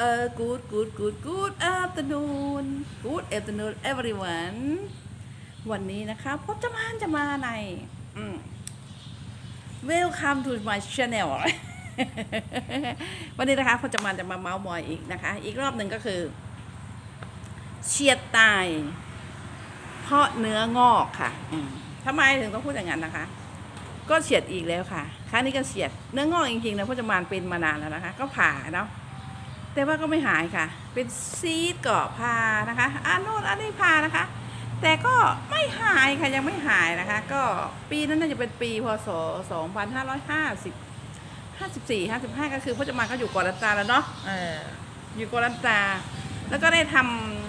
อ่อ good good good good afternoon good afternoon everyone วันนี้นะคะพจมานจะมาในอ welcome to my channel วันนี้นะคะพจมานจะมาเมาส์มอยอีกนะคะ อีกรอบหนึ่งก็คือ เฉียดตาย เพราะเนื้องอกค่ะทำไมถึงต้องพูดอย่างนั้นนะคะก็เฉียดอีกแล้วค่ะ ครั้งนี้ก็เฉียด เนื้องอกจริงๆนะพจมานเป็นมานานแล้วนะคะ ก็ผ่าเนาะ แต่ว่าก็ไม่หายค่ะ เป็นซีดก็ผ่านะคะอันโน้นอันนี้ผ่านะคะ แต่ก็ไม่หายค่ะยังไม่หายนะคะ ก็ปีนั้นน่าจะเป็นปีพศ 2550 54 55 ก็คือพจมานก็อยู่กอลันตาแล้วเนาะเอออยู่กอลันตา แล้วก็ได้ท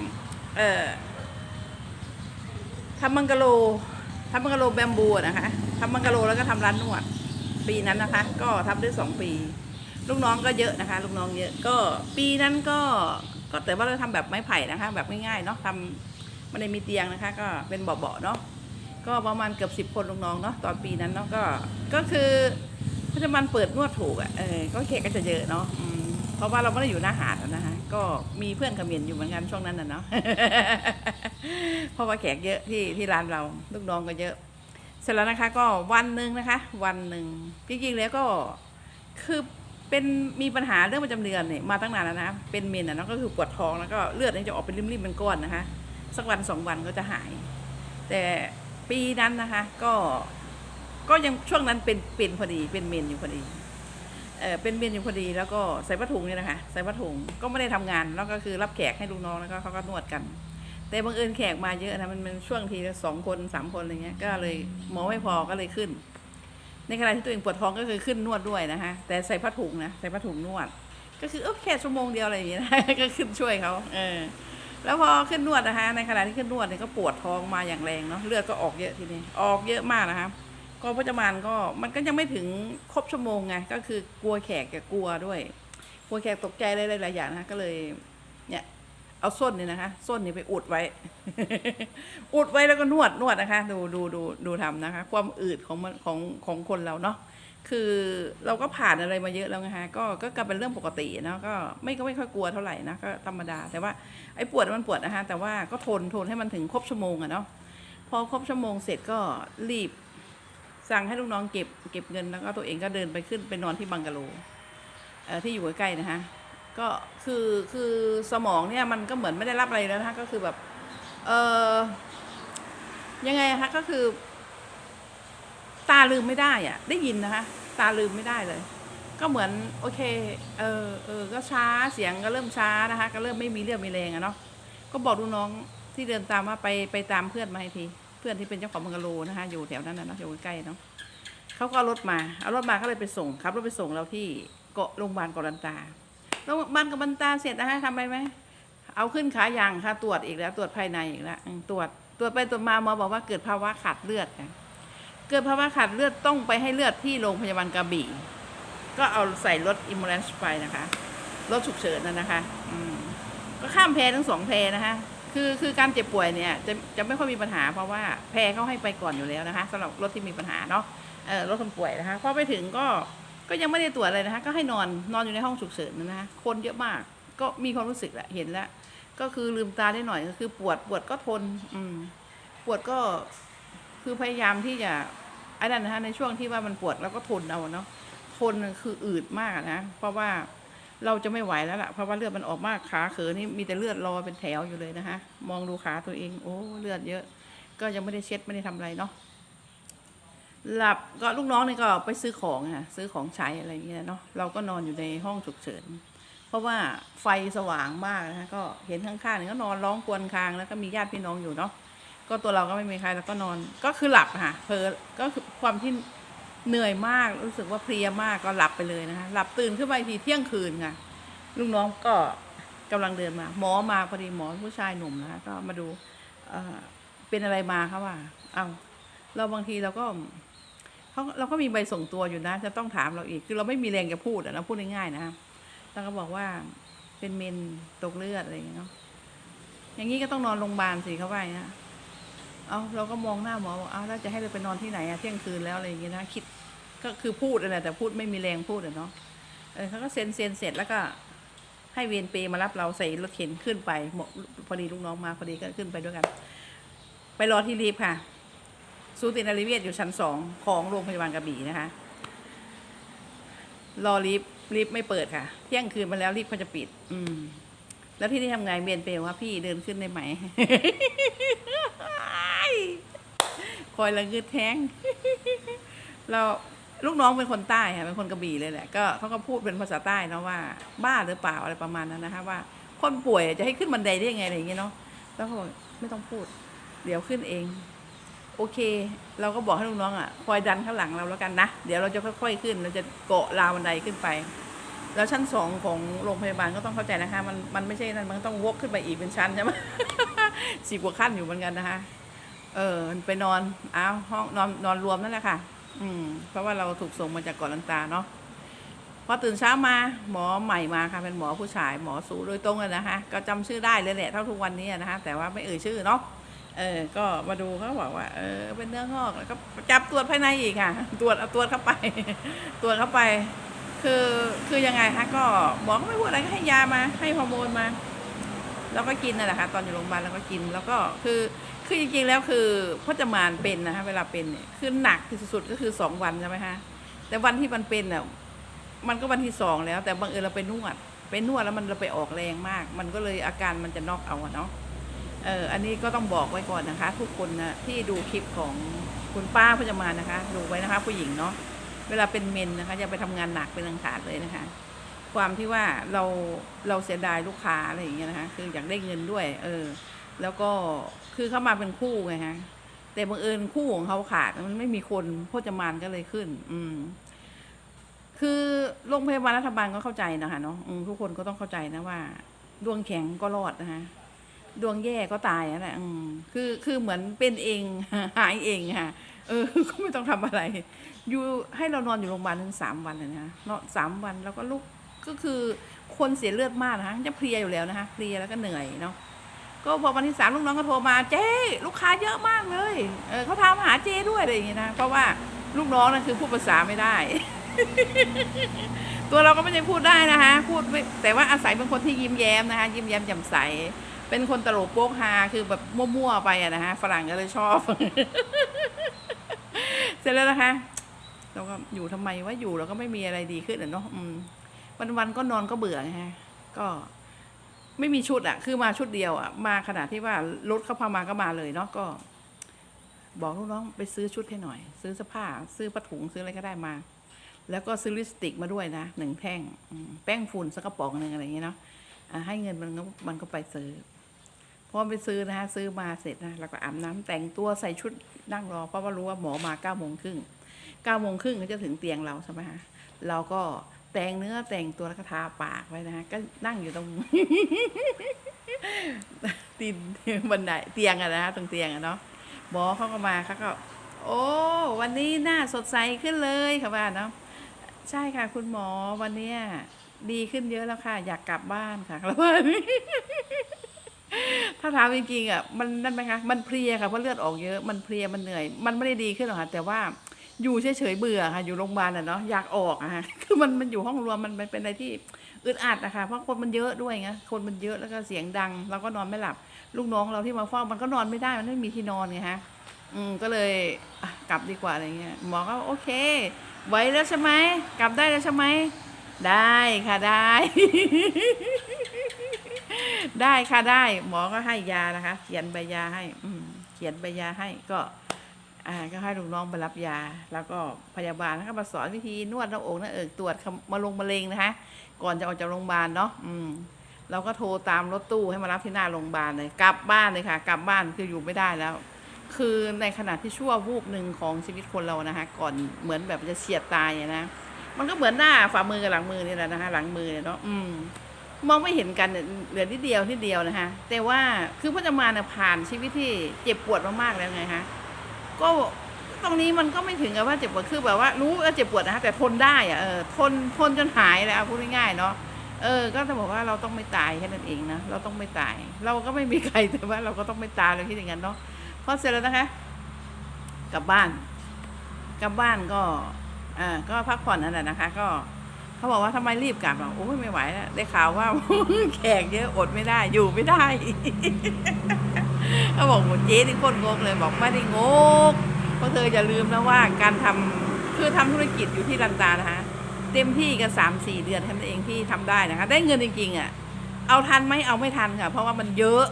ำเอ่อทำมังกะโลทำมังกะโลแบมบูนะคะทำมังกะโลแล้วก็ทำร้านนวด ปีนั้นนะคะ ก็ทำได้สองปี ลูกน้องก็เยอะนะคะ ลูกน้องเยอะก็ปีนั้นก็ก็แต่ว่าเราทำแบบไม้ไผ่นะคะ แบบง่ายๆเนาะทำไม่ได้มีเตียงนะคะ ก็เป็นเบาๆเนาะก็ประมาณเกือบสิบคนลูกน้องเนาะตอนปีนั้นเนาะก็ก็คือพจมันเปิดนวดถูกอะ่ะเออก็แขกก็จะเยอะเนาะเพราะว่าเราไม่ได้อยู่หน้าหาดนะคะก็มีเพื่อนขมิ้นอยู่เหมือนกันช่วงนั้นน่ะเนาะเพราะว่าแขกเยอะที่ที่ร้านเราลูกน้องก็เยอะ เสร็จแล้วนะคะ ก็วันหนึ่งนะคะ วันหนึ่งจริงๆแล้วก็คือ เป็นมีปัญหาเรื่องประจำเดือนเนี่ยมาตั้งนานแล้วนะ เป็นเมนอะเนาะก็คือปวดท้องแล้วก็เลือดเนี่ยจะออกเป็นริมๆเป็นก้อนนะคะ สักวันสองวันก็จะหาย แต่ปีนั้นนะคะก็ก็ยังช่วงนั้นเป็นเป็นพอดีเป็นเมนอยู่พอดีเออเป็นเมนอยู่พอดีแล้วก็ใส่ผ้าถุงเนี่ยนะคะใส่ผ้าถุงก็ไม่ได้ทำงานแล้วก็คือรับแขกให้ลูกน้องแล้วก็เขาก็นวดกัน แต่บังเอิญแขกมาเยอะนะมันเป็นช่วงทีสองคนสามคนอะไรเงี้ยก็เลยหมอไม่พอก็เลยขึ้น ในขณะที่ตัวเองปวดท้องก็คือขึ้นนวดด้วยนะคะแต่ใส่ผ้าถุงนะใส่ผ้าถุงนวด ก็คือเออแค่ชั่วโมงเดียวอะไรอย่างเงี้ยก็ขึ้นช่วยเขาเออแล้วพอขึ้นนวดนะคะในขณะที่ขึ้นนวดเนี่ยก็ปวดท้องมาอย่างแรงเนาะเลือดก็ออกเยอะทีนี้ออกเยอะมากนะคะก็พจมานก็มันก็ยังไม่ถึงครบชั่วโมงไงก็คือกลัวแขกกับกลัวด้วยกลัวแขกตกใจหลายๆอย่างนะคะก็เลยเนี่ย เอาส้นนี่นะคะ ส้นนี่ไปอุดไว้ อุดไว้แล้วก็นวดนวดนะคะ ดูดูดูดูทำนะคะ ความอืดของมันของของคนเราเนาะคือเราก็ผ่านอะไรมาเยอะแล้วนะคะก็ก็กลายเป็นเรื่องปกติเนาะก็ไม่ก็ไม่ค่อยกลัวเท่าไหร่นะก็ธรรมดา แต่ว่าไอ้ปวดมันปวดนะคะแต่ว่าก็ทนทนให้มันถึงครบชั่วโมงอะเนาะพอครบชั่วโมงเสร็จก็รีบ สั่งให้ลูกน้องเก็บเก็บเงินแล้วก็ตัวเองก็เดินไปขึ้นไปนอนที่บังกะโลเอ่อที่อยู่ใกล้ๆนะคะ ก็คือคือสมองเนี่ยมันก็เหมือนไม่ได้รับอะไรแล้วนะคะก็คือแบบเออยังไงอะคะก็คือ ตาลืมไม่ได้อะได้ยินนะคะ ตาลืมไม่ได้เลย ก็เหมือนโอเค เออเออก็ช้าเสียงก็เริ่มช้านะคะ ก็เริ่มไม่มีเรี่ยวมีแรงอะเนาะก็บอกลูกน้องที่เดินตามว่าไปไปตามเพื่อนมาให้ที เพื่อนที่เป็นเจ้าของบังกะโลนะคะ อยู่แถวนั้นนะเนาะอยู่ใกล้เนาะเขาก็เอารถมาเอารถมาก็เลยไปส่งขับรถไปส่งเราที่เกาะโรงพยาบาลกอลันตา โรงพยาบาลกับบันตาเสร็จนะคะทำไปไหมเอาขึ้นขายางค่ะตรวจอีกแล้ว ตรวจภายในอีกแล้วตรวจตรวจไปตรวจมาหมอบอกว่าเกิดภาวะขาดเลือดเกิดภาวะขาดเลือดต้องไปให้เลือดที่โรงพยาบาลกระบี่ ก็เอาใส่รถอิม u เลนซ์ไปนะคะรถฉุกเฉินนั่นนะคะก็ข้ามแพทั้งสองแพนะคะคือคือการเจ็บป่วยเนี่ยจะจะไม่ค่อยมีปัญหาเพราะว่าแพเขาให้ไปก่อนอยู่แล้วนะคะสำหรับรถที่มีปัญหาเนาะเออรถคนป่วยนะคะพอไปถึงก็ ก็ยังไม่ได้ตรวจอะไรนะคะ ก็ให้นอนนอนอยู่ในห้องฉุกเฉินนะคะคนเยอะมาก ก็มีความรู้สึกแหละเห็นแล้ว ก็คือลืมตาได้หน่อยก็คือปวดปวดก็ทน อืม ปวดก็คือพยายามที่จะไอ้นั่นนะคะในช่วงที่ว่ามันปวดแล้วก็ทนเอาเนาะทนคืออืดมากนะเพราะว่าเราจะไม่ไหวแล้วล่ะเพราะว่าเลือดมันออกมากขาเขอนี่มีแต่เลือดรอเป็นแถวอยู่เลยนะคะ มองดูขาตัวเอง โอ้เลือดเยอะ ก็ยังไม่ได้เช็ดไม่ได้ทำอะไรเนาะ หลับก็ลูกน้องนี่ก็ไปซื้อของค่ะซื้อของใช้อะไรเงี้ยเนาะเราก็นอนอยู่ในห้องฉุกเฉิน เพราะว่าไฟสว่างมากนะคะก็เห็นข้างๆนี่ก็นอนร้องครวรครางแล้วก็มีญาติพี่น้องอยู่เนาะก็ตัวเราก็ไม่มีใครแล้วก็นอนก็คือหลับค่ะเพลอก็คือความที่เหนื่อยมากรู้สึกว่าเพลียมากก็หลับไปเลยนะคะหลับตื่นขึ้นมาทีเที่ยงคืนค่ะลูกน้องก็กำลังเดินมา หมอมาพอดีหมอผู้ชายหนุ่มนะคะก็มาดูเอ่อเป็นอะไรมาคะว่าเอาเราบางทีเราก็ เขาเราก็มีใบส่งตัวอยู่นะ จะต้องถามเราอีก คือเราไม่มีแรงจะพูดอะนะพูดง่ายๆนะแล้วก็บอกว่าเป็นเมนตกเลือดอะไรอย่างเงี้ยเนาะอย่างนี้ก็ต้องนอนโรงพยาบาลสิเขาว่าอย่างเงี้ยเอาเราก็มองหน้าหมอบอกเอาแล้วจะให้เราไปนอนที่ไหนอะเที่ยงคืนแล้วอะไรอย่างเงี้ยนะคิดก็คือพูดอะไรแต่พูดไม่มีแรงพูดอะเนาะเออเขาก็เซ็นเซ็นเสร็จแล้วก็ให้เวรเปย์มารับเราใส่รถเข็นขึ้นไปหมอพอดีลูกน้องมาพอดีก็ขึ้นไปด้วยกัน ไปรอที่รีฟค่ะ สูตินารีเวชอยู่ชั้นสองของโรงพยาบาลกระบี่นะคะ รอรีฟรีฟไม่เปิดค่ะ เที่ยงคืนมาแล้วรีฟเขาจะปิด อืม แล้วที่นี่ทำไงเบียนเปรย์ว่าพี่เดินขึ้นได้ไหม คอยระงึดแท้ง เราลูกน้องเป็นคนใต้ค่ะเป็นคนกระบี่เลยแหละก็เขาก็พูดเป็นภาษาใต้นะว่า บ้าหรือเปล่าอะไรประมาณนั้นนะคะ ว่า คนป่วยจะให้ขึ้นบันไดได้ยังไงอะไรอย่างเงี้ยเนาะแล้วเขาไม่ต้องพูด เดี๋ยวขึ้นเอง โอเค เราก็บอกให้ลูกน้องอะคอยดันข้างหลังเราแล้วกันนะ เดี๋ยวเราจะค่อยๆขึ้น เราจะเกาะราวบันไดขึ้นไป แล้วชั้นสองของโรงพยาบาลก็ต้องเข้าใจนะคะ มันมันไม่ใช่นั่นมันต้องวกขึ้นไปอีกเป็นชั้นใช่ไหมสิบกว่าขั้นอยู่เหมือนกันนะคะ เออไปนอนอ้าวห้องนอนนอนรวมนั่นแหละค่ะ อืม เพราะว่าเราถูกส่งมาจากเกาะลันตาเนาะพอตื่นเช้ามาหมอใหม่มาค่ะเป็นหมอผู้ชายหมอสูโดยตรงเลยนะคะ ก็จำชื่อได้เลยแหละเท่าทุกวันนี้นะคะ แต่ว่าไม่เอ่ยชื่อเนาะ เออ ก็มาดูเขาบอกว่า เออ เป็นเนื้องอกแล้วก็จับตรวจภายในอีกค่ะ ตรวจเอาตรวจเข้าไป ตรวจเข้าไป คือคือยังไงคะก็หมอก็ไม่พูดอะไรก็ให้ยามา ให้ฮอร์โมนมา แล้วก็กินนั่นแหละค่ะตอนอยู่โรงพยาบาลแล้วก็กินแล้วก็คือคือจริงๆแล้วคือพอจมานเป็นนะคะเวลาเป็นเนี่ยคือหนักที่สุดก็คือสองวันใช่ไหมคะแต่วันที่มันเป็นเนี่ยมันก็วันที่สองแล้ว แต่บังเอิญเราไปนวดไปนวดแล้วมันเราไปออกแรงมาก มันก็เลยอาการมันจะนอกเอาเนาะ เอออันนี้ก็ต้องบอกไว้ก่อนนะคะ ทุกคนนะที่ดูคลิปของคุณป้าพจมานนะคะ ดูไว้นะคะ ผู้หญิงเนาะเวลาเป็นเมนนะคะอย่าไปทำงานหนักเป็นอังขาดเลยนะคะ ความที่ว่าเราเราเสียดายลูกค้าอะไรอย่างเงี้ยนะคะคืออยากได้เงินด้วย เออ แล้วก็คือเข้ามาเป็นคู่ไงฮะแต่บังเอิญคู่ของเขาขาดมันไม่มีคนพจมานก็เลยขึ้น อืม คือโรงพยาบาลรัฐบาลก็เข้าใจนะคะเนาะทุกคนก็ต้องเข้าใจนะว่าดวงแข็งก็รอดนะคะ ดวงแย่ก็ตายนั่นแหละคือคือเหมือนเป็นเองหายเองค่ะเออก็ไม่ต้องทำอะไร อยู่ให้เรานอนอยู่โรงพยาบาลถึงสามวันเลยนะเนาะสามวันแล้วก็ลุกก็คือคนเสียเลือดมากนะคะจะเพลียอยู่แล้วนะคะเพลียแล้วก็เหนื่อยเนาะก็พอวันที่สามลูกน้องก็โทรมาเจ๊ลูกค้าเยอะมากเลยเออเขาถามหาเจ๊ด้วยอะไรอย่างเงี้ยนะเพราะว่าลูกน้องนั่นคือพูดภาษาไม่ได้ ตัวเราก็ไม่ได้พูดได้นะคะพูดไม่แต่ว่าอาศัยเป็นคนที่ยิ้มแย้มนะคะยิ้มแย้มแจ่มใส เป็นคนตลกโป๊กฮาคือแบบมั่วๆไปอะนะคะฝรั่งก็เลยชอบ เสร็จแล้วนะคะเราก็อยู่ทำไมว่าอยู่เราก็ไม่มีอะไรดีขึ้นเนาะวันวันๆก็นอนก็เบื่อไงฮะก็ไม่มีชุดอะคือมาชุดเดียวอะมาขนาดที่ว่ารถเขาพามาก็มาเลยเนาะก็ บอกลูกน้องไปซื้อชุดให้หน่อย ซื้อเสื้อผ้า ซื้อผ้าถุงซื้ออะไรก็ได้มา แล้วก็ซื้อลิปสติกมาด้วยนะหนึ่งแท่งแป้งฝุ่นสักกระป๋องหนึ่งอะไรอย่างเงี้ยเนาะอะให้เงินมันก็มันก็ไปซื้อ พอไปซื้อนะฮะซื้อมาเสร็จนะแล้วก็อาบน้ำแต่งตัวใส่ชุดนั่งรอเพราะว่ารู้ว่าหมอมาเก้าโมงครึ่งเก้าโมงครึ่งก็จะถึงเตียงเราใช่ไหมฮะเราก็แต่งเนื้อแต่งตัวแล้วก็ทาปากไว้นะฮะก็นั่งอยู่ตรงตีนบันไดเตียงอะนะฮะตรงเตียงอะเนาะหมอเขาก็มาเขาก็ โอ้วันนี้หน้าสดใสขึ้นเลยค่ะว่าเนาะใช่ค่ะ คุณหมอวันเนี้ยดีขึ้นเยอะแล้วค่ะ อยากกลับบ้านค่ะแล้วว่า ถ้าถามจริงๆอะมันนั่นไหมคะมันเพลียค่ะเพราะเลือดออกเยอะมันเพลียมันเหนื่อย มันไม่ได้ดีขึ้นหรอกค่ะแต่ว่าอยู่เฉยๆเบื่อค่ะ อยู่โรงพยาบาลอะเนาะอยากออกอะค่ะคือมันมันอยู่ห้องรวมมันมันเป็นอะไรที่อึดอัดนะคะเพราะคนมันเยอะด้วยไงคนมันเยอะแล้วก็เสียงดัง เราก็นอนไม่หลับ ลูกน้องเราที่มาเฝ้ามันก็นอนไม่ได้มันไม่มีที่นอนไงฮะอืมก็เลยกลับดีกว่าอะไรเงี้ยหมอก็โอเคไหวแล้วใช่ไหมกลับได้แล้วใช่ไหมได้ค่ะได้ ได้ค่ะได้ หมอก็ให้ยานะคะ เขียนใบยาให้ อืเขียนใบยาให้ก็ อ่า ก็ให้ลูกน้องไปรับยา แล้วก็พยาบาลก็มาสอนวิธีนวดหน้าอกหน้าเอิกตรวจมาลงมะเร็งนะคะ ก่อนจะออกจากโรงพยาบาลเนาะอืมเราก็โทรตามรถตู้ให้มารับที่หน้าโรงพยาบาลเลยกลับบ้านเลยค่ะ กลับบ้านคืออยู่ไม่ได้แล้ว คือในขณะที่ชั่ววูบหนึ่งของชีวิตคนเรานะคะ ก่อนเหมือนแบบจะเฉียดตายนะมันก็เหมือนหน้าฝ่ามือกับหลังมือนี่แหละนะคะ หลังมือเนี่ยเนาะอืม มองไม่เห็นกันเหลือนิดเดียวนิดเดียวนะคะแต่ว่าคือพจมานน่ะผ่านชีวิตที่เจ็บปวดมากๆแล้วไงคะก็ตรงนี้มันก็ไม่ถึงกับว่าเจ็บปวดคือแบบว่ารู้ว่าเจ็บปวดนะคะแต่ทนได้อะเออทนทนจนหายแล้วพูดง่ายๆเนาะเออ ก็จะบอกว่าเราต้องไม่ตายแค่นั้นเองนะเราต้องไม่ตาย เราก็ไม่มีใครแต่ว่าเราก็ต้องไม่ตายเราคิดอย่างนั้นเนาะพอเสร็จแล้วนะคะ กลับบ้าน กลับบ้านก็อ่าก็พักผ่อนนั่นแหละนะคะ ก็ เขาบอกว่าทำไมรีบกลับอะโอ้ยไม่ไหวแล้วได้ข่าวว่าแขกเยอะอดไม่ได้อยู่ไม่ได้เขาบอกหมดเจ๊ที่โคนงกเลยบอกไม่ได้งกเพราะเธออย่าลืมนะว่าการทำคือทำธุรกิจอยู่ที่ลันตานะคะเต็มที่ก็สามสี่เดือนแค่นั้นเองที่ทำได้นะคะ ได้เงินจริงๆอะเอาทันไหมเอาไม่ทันค่ะ เพราะว่ามันเยอะ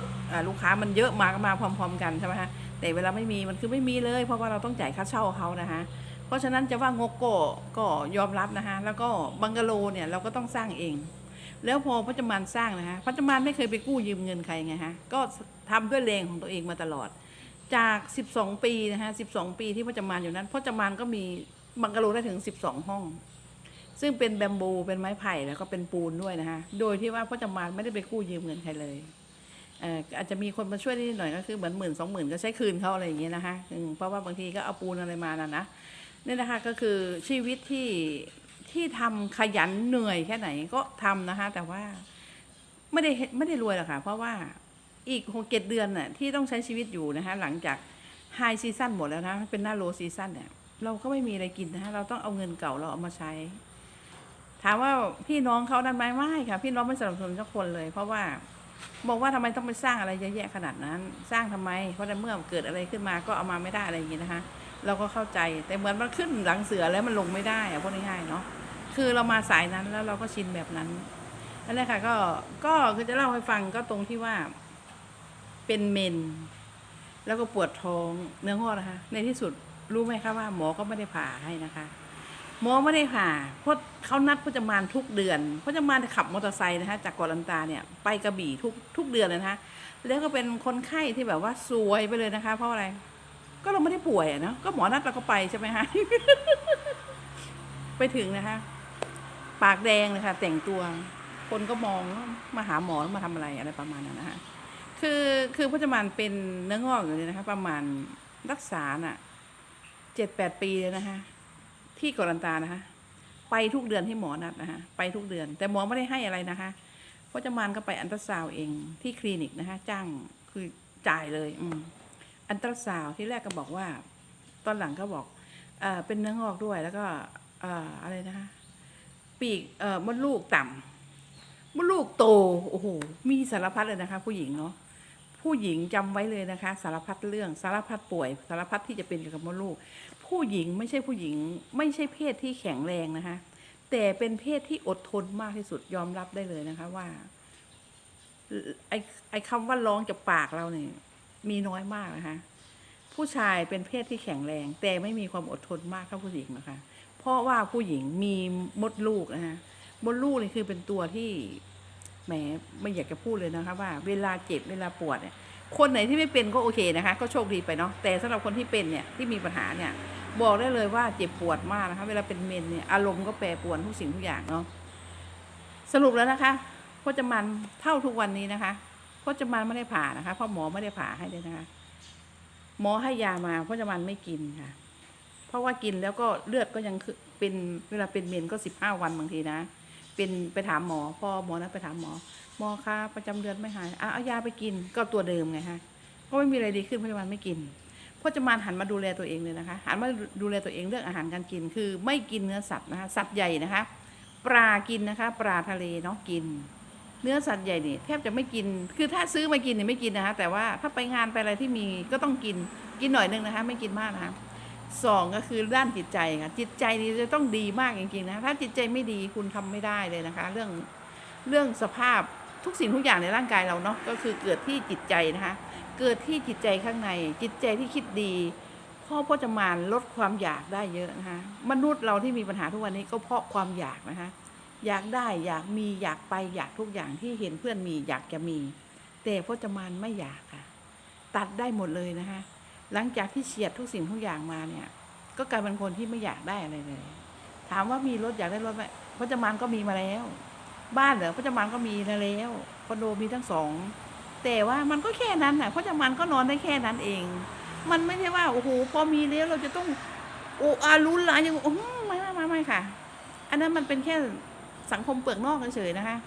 ลูกค้ามันเยอะมาก็มาพร้อม ๆ กันใช่ไหมคะแต่เวลาไม่มีมันคือไม่มีเลย เพราะว่าเราต้องจ่ายค่าเช่าเขานะคะ เพราะฉะนั้นจะว่างกก็ก็ยอมรับนะคะแล้วก็บังกะโลเนี่ยเราก็ต้องสร้างเอง แล้วพอพระจมานสร้างนะคะพระจมานไม่เคยไปกู้ยืมเงินใครไงฮะก็ทำด้วยแรงของตัวเองมาตลอด จาก 12 ปีนะคะ12 ปีที่พระจมานอยู่นั้นพระจมานก็มีบังกะโลได้ถึง 12 ห้อง ซึ่งเป็นแบมบูเป็นไม้ไผ่แล้วก็เป็นปูนด้วยนะคะโดยที่ว่าพระจมานไม่ได้ไปกู้ยืมเงินใครเลยเอออาจจะมีคนมาช่วยนิดหน่อยก็คือเหมือนหมื่นสองหมื่นก็ใช้คืนเขาอะไรอย่างเงี้ยนะคะเพราะว่าบางทีก็เอาปูนอะไรมานะนะ นี่นะคะก็คือชีวิตที่ที่ทำขยันเหนื่อยแค่ไหนก็ทำนะคะ แต่ว่าไม่ได้ไม่ได้รวยหรอกค่ะ เพราะว่าอีกหกเจ็ดเดือนน่ะที่ต้องใช้ชีวิตอยู่นะคะ หลังจากไฮซีซั่นหมดแล้วนะเป็นหน้าโลซีซั่นเนี่ยเราก็ไม่มีอะไรกินนะคะเราต้องเอาเงินเก่าเราเอามาใช้ ถามว่าพี่น้องเขาดันไหมไม่ค่ะ พี่น้องไม่สนับสนุนสักคนเลย เพราะว่าบอกว่าทำไมต้องไปสร้างอะไรเยอะแยะขนาดนั้น สร้างทำไม เพราะในเมื่อเกิดอะไรขึ้นมาก็เอามาไม่ได้อะไรอย่างงี้นะคะ เราก็เข้าใจแต่เหมือนมันขึ้นหลังเสือแล้วมันลงไม่ได้อะพูดง่ายๆเนาะคือเรามาสายนั้นแล้วเราก็ชินแบบนั้นนั่นแหละค่ะ ก็ก็คือจะเล่าให้ฟังก็ตรงที่ว่า เป็นเมน แล้วก็ปวดท้องเนื้องอกนะคะ ในที่สุดรู้ไหมคะว่าหมอก็ไม่ได้ผ่าให้นะคะหมอไม่ได้ผ่าเพราะเขานัดพจมานทุกเดือนพจมานขับมอเตอร์ไซค์นะคะจากกาะลันตาเนี่ยไปกระบี่ทุกทุกเดือนเลยนะคะแล้วก็เป็นคนไข้ที่แบบว่าซวยไปเลยนะคะ เพราะอะไร ก็เราไม่ได้ป่วยอะนะก็หมอนัดเราก็ไปใช่ไหมฮะ ไปถึงนะคะ ปากแดงเลยค่ะแต่งตัว คนก็มองมาหาหมอมาทำอะไรอะไรประมาณนั้นนะคะคือคือพจมานเป็นเนื้องอกอยู่เลยนะคะ ประมาณรักษาน่ะเจ็ดแปดปีเลยนะคะ ที่กาะลันตานะคะ ไปทุกเดือนที่หมอนัดนะคะไปทุกเดือน แต่หมอไม่ได้ให้อะไรนะคะพจมานก็ไปอันตราซาวเองที่คลินิกนะคะ จ้างคือจ่ายเลย อืม อันตราซาวที่แรกก็บอกว่า ตอนหลังก็บอกเอเป็นเนื้องอกด้วยแล้วก็เอออะไรนะคะปีกเอ่อมดลูกต่ำมดลูกโตโอ้โหมีสารพัดเลยนะคะ ผู้หญิงเนาะผู้หญิงจำไว้เลยนะคะ สารพัดเรื่องสารพัดป่วย สารพัดที่จะเป็นเกี่ยวกับมดลูก ผู้หญิงไม่ใช่ผู้หญิง ไม่ใช่เพศที่แข็งแรงนะคะ แต่เป็นเพศที่อดทนมากที่สุดยอมรับได้เลยนะคะว่าไอ้ไอ้คำว่าร้องจากปากเราเนี่ย มีน้อยมากนะคะ ผู้ชายเป็นเพศที่แข็งแรง แต่ไม่มีความอดทนมากเท่าผู้หญิงนะคะ เพราะว่าผู้หญิงมีมดลูกนะคะมดลูกนี่คือเป็นตัวที่แหมไม่อยากจะพูดเลยนะคะว่าเวลาเจ็บเวลาปวดเนี่ยคนไหนที่ไม่เป็นก็โอเคนะคะ ก็โชคดีไปเนาะแต่สำหรับคนที่เป็นเนี่ยที่มีปัญหาเนี่ยบอกได้เลยว่าเจ็บปวดมากนะคะ เวลาเป็นเมนเนี่ยอารมณ์ก็แปรปรวนทุกสิ่งทุกอย่างเนาะสรุปแล้วนะคะพจมันเท่าทุกวันนี้นะคะ พจมันไม่ได้ผ่านะคะเพราะหมอไม่ได้ผ่าให้เลยนะคะ หมอให้ยามาพจมันไม่กินค่ะ เพราะว่ากินแล้วก็เลือดก็ยังเป็นเวลาเป็นเมนก็สิบห้าวันบางทีนะเป็นไปถามหมอพอหมอนั้นไปถามหมอหมอคะประจำเดือนไม่หายอะเอายาไปกินก็ตัวเดิมไงฮะก็ไม่มีอะไรดีขึ้นพจมันไม่กินพจมันหันมาดูแลตัวเองเลยนะคะ หันมาดูแลตัวเองเรื่องอาหารการกิน คือไม่กินเนื้อสัตว์นะคะสัตว์ใหญ่นะคะ ปลากินนะคะ ปลาทะเลเนาะกิน เนื้อสัตว์ใหญ่นี่แทบจะไม่กิน คือถ้าซื้อมากินเนี่ยไม่กินนะคะแต่ว่าถ้าไปงานไปอะไรที่มีก็ต้องกินกินหน่อยนึงนะคะ ไม่กินมากนะคะสองก็คือด้านจิตใจค่ะจิตใจนี่จะต้องดีมากจริงๆนะถ้าจิตใจไม่ดีคุณทำไม่ได้เลยนะคะ เรื่องเรื่องสภาพทุกสิ่งทุกอย่างในร่างกายเราเนาะก็คือเกิดที่จิตใจนะคะ เกิดที่จิตใจข้างใน จิตใจที่คิดดีพ่อพ่อจะมานลดความอยากได้เยอะนะคะมนุษย์เราที่มีปัญหาทุกวันนี้ก็เพราะความอยากนะคะ อยากได้อยากมีอยากไปอยากทุกอย่างที่เห็นเพื่อนมีอยากจะมี แต่พจมานไม่อยากค่ะ ตัดได้หมดเลยนะคะ หลังจากที่เฉียดทุกสิ่งทุกอย่างมาเนี่ย ก็กลายเป็นคนที่ไม่อยากได้อะไรเลย ถามว่ามีรถอยากได้รถไหมพจมานก็มีมาแล้ว บ้านเหรอพจมานก็มีแล้วคอนโดมีทั้งสองแต่ว่ามันก็แค่นั้นน่ะพจมานก็นอนได้แค่นั้นเอง มันไม่ใช่ว่าโอ้โหพอมีแล้วเราจะต้องโอ้อารุนหลายอย่างโอ้โหไม่ไม่ไม่ไม่ค่ะ อันนั้นมันเป็นแค่ สังคมเปลือกนอกเฉยๆนะคะ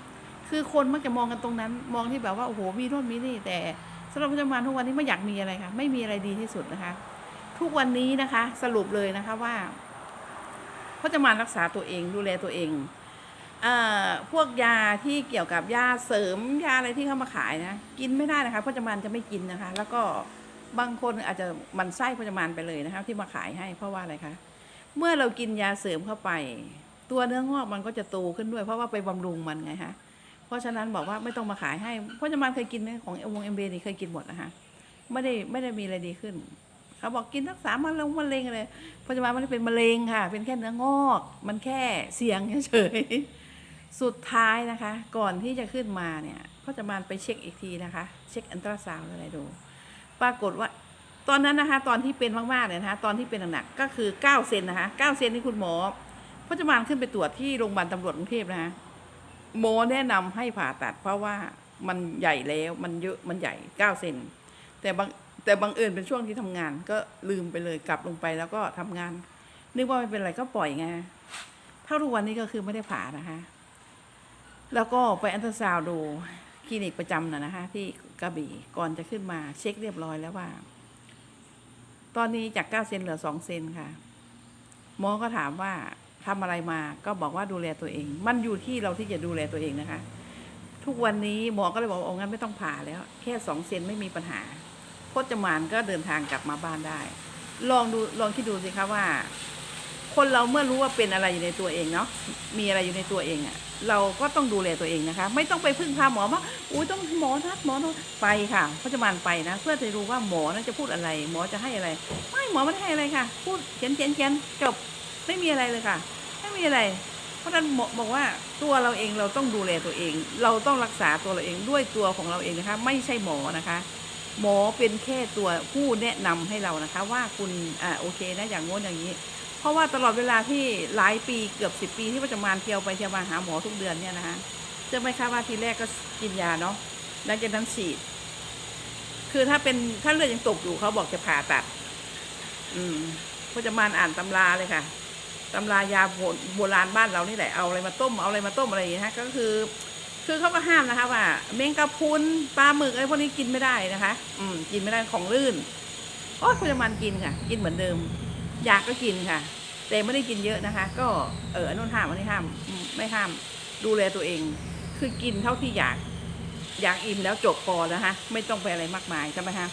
คือคนมักจะมองกันตรงนั้น มองที่แบบว่าโอ้โหมีโน่นมีนี่ แต่สำหรับพจมานทุกวันนี้ไม่อยากมีอะไรค่ะ ไม่มีอะไรดีที่สุดนะคะ ทุกวันนี้นะคะ สรุปเลยนะคะว่าพจมานรักษาตัวเองดูแลตัวเองเอ่อพวกยาที่เกี่ยวกับยาเสริมยาอะไรที่เขามาขายนะ กินไม่ได้นะคะพจมานจะไม่กินนะคะ แล้วก็บางคนอาจจะมันไส้พจมานไปเลยนะคะ ที่มาขายให้เพราะว่าอะไรคะเมื่อเรากินยาเสริมเข้าไป ตัวเนื้องอกมันก็จะโตขึ้นด้วย เพราะว่าไปบำรุงมันไงฮะเพราะฉะนั้นบอกว่าไม่ต้องมาขายให้ เพราะจะมันเคยกินไหมของวงเอ็มเบนี่เคยกินหมดนะคะไม่ได้ไม่ได้มีอะไรดีขึ้นเขาบอกกินรักษามะเร็งมะเร็งอะไรปัจจุบันมันเป็นมะเร็งค่ะ เป็นแค่เนื้องอก มันแค่เสียงเฉยสุดท้ายนะคะ ก่อนที่จะขึ้นมาเนี่ยก็จะมาไปเช็คอีกทีนะคะ เช็คอันตราซาวอะไรดู ปรากฏว่า ตอนนั้นนะคะ ตอนที่เป็นมากๆเนี่ยนะคะ ตอนที่เป็นหนักๆก็คือ 9 เซนนะคะ 9 เซนที่คุณหมอ พจมานขึ้นไปตรวจที่โรงพยาบาลตำรวจกรุงเทพนะคะหมอแนะนำให้ผ่าตัด เพราะว่ามันใหญ่แล้วมันเยอะมันใหญ่เก้าเซนแต่บางแต่บางเอิญเป็นช่วงที่ทำงาน ก็ลืมไปเลยกลับลงไปแล้วก็ทำงาน นึกว่าไม่เป็นไรก็ปล่อยไงเท่าทุกวันนี้ก็คือไม่ได้ผ่านะคะ แล้วก็ไปอันตราซาวด์ดูคลินิกประจำนะนะคะที่กระบี่ก่อนจะขึ้นมาเช็คเรียบร้อยแล้วว่า ตอนนี้จากเก้าเซนเหลือสองเซนค่ะหมอก็ถามว่า ทำอะไรมาก็บอกว่าดูแลตัวเอง มันอยู่ที่เราที่จะดูแลตัวเองนะคะ ทุกวันนี้หมอก็เลยบอกว่าโอ้งั้นไม่ต้องผ่าแล้ว แค่สองเซนไม่มีปัญหาพจมานก็เดินทางกลับมาบ้านได้ ลองดูลองคิดดูสิคะว่า คนเราเมื่อรู้ว่าเป็นอะไรอยู่ในตัวเองเนาะมีอะไรอยู่ในตัวเองอะ่ะ เราก็ต้องดูแลตัวเองนะคะ ไม่ต้องไปพึ่งพาหมอว่าอุ้ยต้องหมอนัดหมอนัดไปค่ะพจมานไปนะ เพื่อจะรู้ว่าหมอนั้นจะพูดอะไร หมอจะให้อะไร ไม่หมอไม่ให้อะไรค่ะ พูดเขียนเขียนเขียนจบ ไม่มีอะไรเลยค่ะ ไม่มีอะไร เพราะฉะนั้นบอกว่าตัวเราเองเราต้องดูแลตัวเอง เราต้องรักษาตัวเราเองด้วยตัวของเราเองนะคะ ไม่ใช่หมอนะคะ หมอเป็นแค่ตัวผู้แนะนำให้เรานะคะ ว่าคุณอ่าโอเคนะอย่างโน้นอย่างนี้ เพราะว่าตลอดเวลาที่หลายปีเกือบสิบปีที่ประจำานเที่ยวไปเที่ยวมาหาหมอทุกเดือนเนี่ยนะคะจะไม่ค่าว่าทีแรกก็กินยาเนาะหลังจากนั้นฉีด คือถ้าเป็นถ้าเลือดยังตกอยู่เขาบอกจะผ่าตัด อืมประจำานอ่านตำราเลยค่ะ ตำรายาโบราณบ้านเรานี่แหละเอาอะไรมาต้มเอาอะไรมาต้มอะไรอย่างเงี้ยฮะก็คือ คือเขาก็ห้ามนะคะว่าเมงกะพุนปลาหมึกอะไรพวกนี้กินไม่ได้นะคะ อืมกินไม่ได้ของลื่นโอ้ยคุณจะมันกินค่ะ กินเหมือนเดิม อยากก็กินค่ะ แต่ไม่ได้กินเยอะนะคะ ก็เอออนนนห้ามอันนี้ห้ามอืมไม่ห้ามดูแลตัวเอง คือกินเท่าที่อยาก อยากอิ่มแล้วจบพอนะคะไม่ต้องไปอะไรมากมายใช่ไหมคะ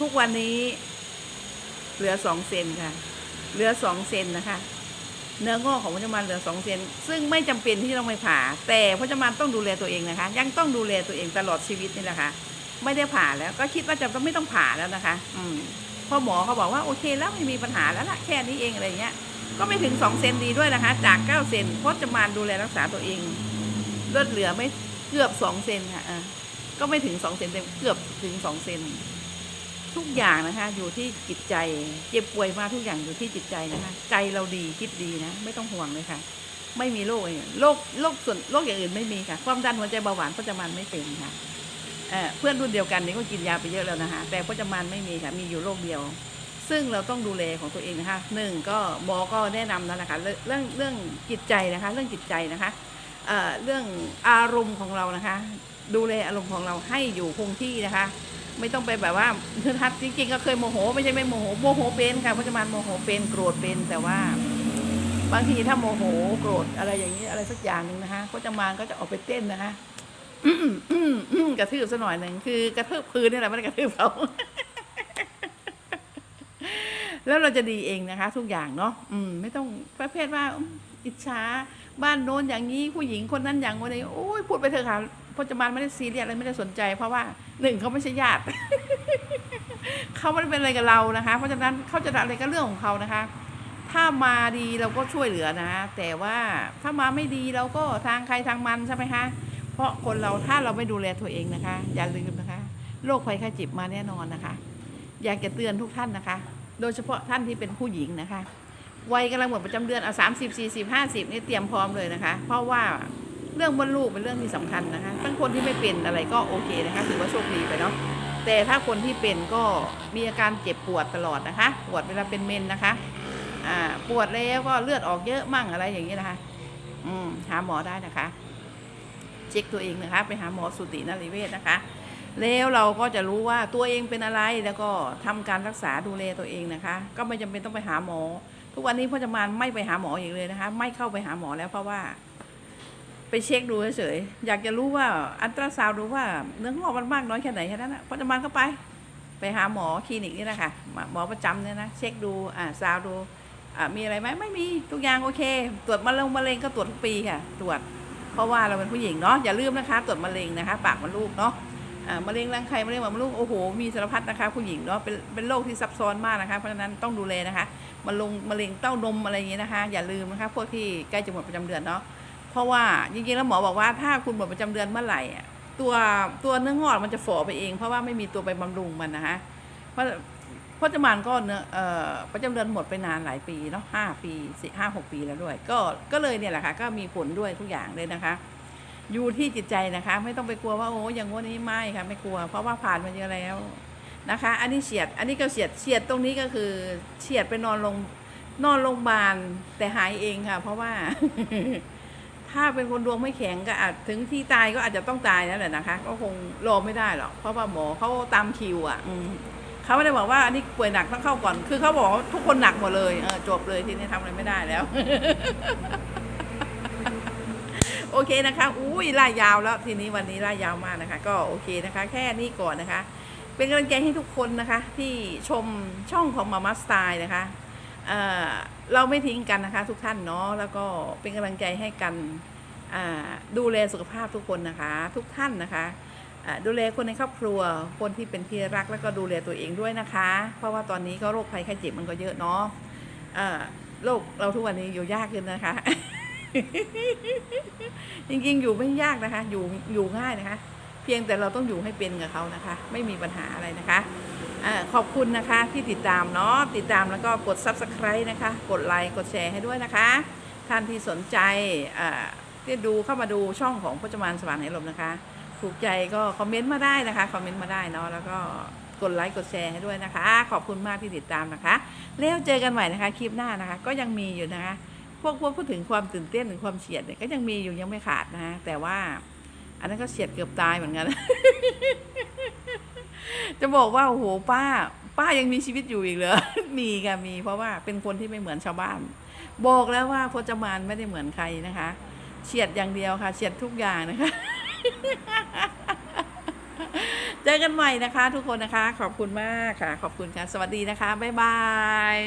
ทุกวันนี้ เหลือสองเซนค่ะ เหลือสองเซนนะคะ เนื้องอกของพจมานเหลือสองเซนซึ่งไม่จำเป็นที่ต้องไปผ่า แต่พจมานต้องดูแลตัวเองนะคะ ยังต้องดูแลตัวเองตลอดชีวิตนี่แหละค่ะไม่ได้ผ่าแล้วก็คิดว่าจะต้องไม่ต้องผ่าแล้วนะคะ อืมพ่อหมอเขาบอกว่าโอเคแล้วไม่มีปัญหาแล้วล่ะแค่นี้เองอะไรเงี้ย ก็ไม่ถึงสองเซนดีด้วยนะคะ จากเก้าเซนพจมานดูแลรักษาตัวเองเลือดเหลือไม่เกือบสองเซนค่ะอะก็ไม่ถึงสองเซนเต็มเกือบถึงสองเซน ทุกอย่างนะคะ อยู่ที่จิตใจ เจ็บป่วยมาทุกอย่างอยู่ที่จิตใจนะคะ ใจเราดีคิดดีนะ ไม่ต้องห่วงเลยค่ะ ไม่มีโรคอะไรโรคโรคส่วนโรคอย่างอื่นไม่มีค่ะ ความดันหัวใจเบาหวานก็จะมันไม่เป็นค่ะเเพื่อนรุ่นเดียวกันนี่ก็กินยาไปเยอะแล้วนะคะ แต่ก็จะมันไม่มีค่ะ มีอยู่โรคเดียว ซึ่งเราต้องดูแลของตัวเองนะคะหนึ่งก็หมอก็แนะนำนั่นแหละค่ะเรื่องเรื่องเรื่องจิตใจนะคะ เรื่องจิตใจนะคะเเรื่องอารมณ์ของเรานะคะ ดูแลอารมณ์ของเราให้อยู่คงที่นะคะ ไม่ต้องไปแบบว่าคือทัดจริงๆก็เคยโมโห ไม่ใช่ไม่โมโหโมโหเป็นค่ะพระจะมาโมโหเป็นโกรธเป็นแต่ว่า บางทีถ้าโมโหโกรธอะไรอย่างนี้อะไรสักอย่างหนึ่งนะคะก็จะมาก็จะออกไปเต้นนะคะกระทืบซะหน่อยหนึ่งคือกระทืบพื้นนี่แหละไม่ได้กระทืบเขาแล้วเราจะดีเองนะคะ ทุกอย่างเนาะอืม ไม่ต้องประเภทว่าอิจฉาบ้านโน้นอย่างนี้ผู้หญิงคนนั้นอย่างนี้โอ้ยพูดไปเถอะค่ะ พจมานไม่ได้ซีเรียสอะไรไม่ได้สนใจ เพราะว่าหนึ่งเขาไม่ใช่ญาติเขาไม่ได้เป็นอะไรกับเรานะคะ เพราะฉะนั้นเขาจะอะไรก็เรื่องของเขานะคะ ถ้ามาดีเราก็ช่วยเหลือนะ แต่ว่าถ้ามาไม่ดีเราก็ทางใครทางมันใช่ไหมคะเพราะคนเราถ้าเราไม่ดูแลตัวเองนะคะ อย่าลืมนะคะโรคภัยไข้เจ็บมาแน่นอนนะคะ อยากจะเตือนทุกท่านนะคะ โดยเฉพาะท่านที่เป็นผู้หญิงนะคะวัยกำลังหมดประจำเดือนเอาสามสิบสี่สิบห้าสิบนี่เตรียมพร้อมเลยนะคะ เพราะว่า เรื่องมดลูกเป็นเรื่องที่สำคัญนะคะทั้งคนที่ไม่เป็นอะไรก็โอเคนะคะถือว่าโชคดีไปเนาะแต่ถ้าคนที่เป็นก็มีอาการเจ็บปวดตลอดนะคะปวดเวลาเป็นเมนนะคะอ่าปวดแล้วก็เลือดออกเยอะมั่งอะไรอย่างนี้นะคะ อืมหาหมอได้นะคะ เช็คตัวเองนะคะ ไปหาหมอสุตินรีเวชนะคะ แล้วเราก็จะรู้ว่าตัวเองเป็นอะไรแล้วก็ทำการรักษาดูแลตัวเองนะคะ ก็ไม่จำเป็นต้องไปหาหมอ ทุกวันนี้พ่อจะมานไม่ไปหาหมออีกเลยนะคะ ไม่เข้าไปหาหมอแล้วเพราะว่า ไปเช็คดูเฉยๆอยากจะรู้ว่าอันตราซาวดูว่าเนื้องอกมันมากน้อยแค่ไหนแค่นั้นนะพอจะมานก็ไป ไปหาหมอคลินิกนี่นะคะหมอประจำเนี่ยนะเช็คดูอ่าซาวดูอะมีอะไรไหมไม่มีทุกอย่างโอเค ตรวจมะเร็งมะเร็งก็ตรวจทุกปีค่ะ ตรวจ เพราะว่าเราเป็นผู้หญิงเนาะอย่าลืมนะคะ ตรวจมะเร็งนะคะ ปากมดลูกเนาะอ่ามะเร็งรังไข่มะเร็งปากมดลูกโอ้โหมีสารพัดนะคะผู้หญิงเนาะเป็นเป็นโรคที่ซับซ้อนมากนะคะเพราะฉะนั้นต้องดูแลนะคะมะเร็งมะเร็งเต้านมอะไรอย่างนี้นะคะ อย่าลืมนะคะพวกที่ใกล้จะหมดประจำเดือนเนาะ เพราะว่าจริงๆแล้วหมอบอกว่าถ้าคุณหมดประจำเดือนเมื่อไหร่อะตัวตัวเนื้องอกมันจะฝ่อไปเอง เพราะว่าไม่มีตัวไปบำรุงมันนะคะเพราะพจมานก็เนื้อเอ่อประจำเดือนหมดไปนานหลายปีเนาะห้าปีสี่ห้าหกปีแล้วด้วย ก็ก็เลยเนี่ยแหละค่ะก็มีผลด้วยทุกอย่างเลยนะคะ อยู่ที่จิตใจนะคะ ไม่ต้องไปกลัวว่าโอ้อย่างงวดนี้ไม่ค่ะไม่กลัว เพราะว่าผ่านมาเยอะแล้วนะคะ อันนี้เฉียดอันนี้ก็เฉียดเฉียดตรงนี้ก็คือเฉียดไปนอนลงนอนโรงพยาบาลแต่หายเองค่ะ เพราะว่า ถ้าเป็นคนดวงไม่แข็งก็อาจถึงที่ตายก็อาจจะต้องตายนั่นแหละนะคะ ก็คงรอไม่ได้หรอกเพราะว่าหมอเขาตามคิวอะอืมเขาไม่ได้บอกว่าอันนี้ป่วยหนักต้องเข้าก่อน คือเขาบอกว่าทุกคนหนักหมดเลยเออจบเลยทีนี้ทำอะไรไม่ได้แล้ว โอเคนะคะ อุ้ยล่ายยาวแล้ว ทีนี้วันนี้ล่ายยาวมากนะคะ ก็โอเคนะคะ แค่นี้ก่อนนะคะ เป็นกำลังใจให้ทุกคนนะคะ ที่ชมช่องของมามาสไตล์นะคะ เอ่อ เราไม่ทิ้งกันนะคะ ทุกท่านเนาะแล้วก็เป็นกำลังใจให้กันดูแลสุขภาพทุกคนนะคะ ทุกท่านนะคะดูแลคนในครอบครัว คนที่เป็นที่รักแล้วก็ดูแลตัวเองด้วยนะคะ เพราะว่าตอนนี้ก็โรคภัยไข้เจ็บมันก็เยอะเนาะโรคเราทุกวันนี้อยู่ยากขึ้นนะคะ จริงๆ อยู่ไม่ยากนะคะ อยู่อยู่ง่ายนะคะ เพียงแต่เราต้องอยู่ให้เป็นกับเขานะคะ ไม่มีปัญหาอะไรนะคะ ขอบคุณนะคะที่ติดตามเนาะติดตามแล้วก็กด subscribe นะคะ กดไลค์กดแชร์ให้ด้วยนะคะ ท่านที่สนใจที่ดูเข้ามาดูช่องของพจมานสว่างไหลมนะคะถูกใจก็คอมเมนต์มาได้นะคะคอมเมนต์มาได้เนาะแล้วก็กดไลค์กดแชร์ให้ด้วยนะคะ ขอบคุณมากที่ติดตามนะคะ แล้วเจอกันใหม่นะคะคลิปหน้านะคะ ก็ยังมีอยู่นะคะ พวกพวกพูดถึงความตื่นเต้นถึงความเฉียดเนี่ยก็ยังมีอยู่ยังไม่ขาดนะคะแต่ว่า อันนั้นก็เฉียดเกือบตายเหมือนกัน จะบอกว่าโอ้โหป้า ป้ายังมีชีวิตอยู่อีกเหรอ มีค่ะมีเพราะว่าเป็นคนที่ไม่เหมือนชาวบ้าน บอกแล้วว่าพจมานไม่ได้เหมือนใครนะคะเฉียดอย่างเดียวค่ะเฉียดทุกอย่างนะคะเจอกันใหม่นะคะ ทุกคนนะคะ ขอบคุณมากค่ะ ขอบคุณค่ะ สวัสดีนะคะ บ๊ายบาย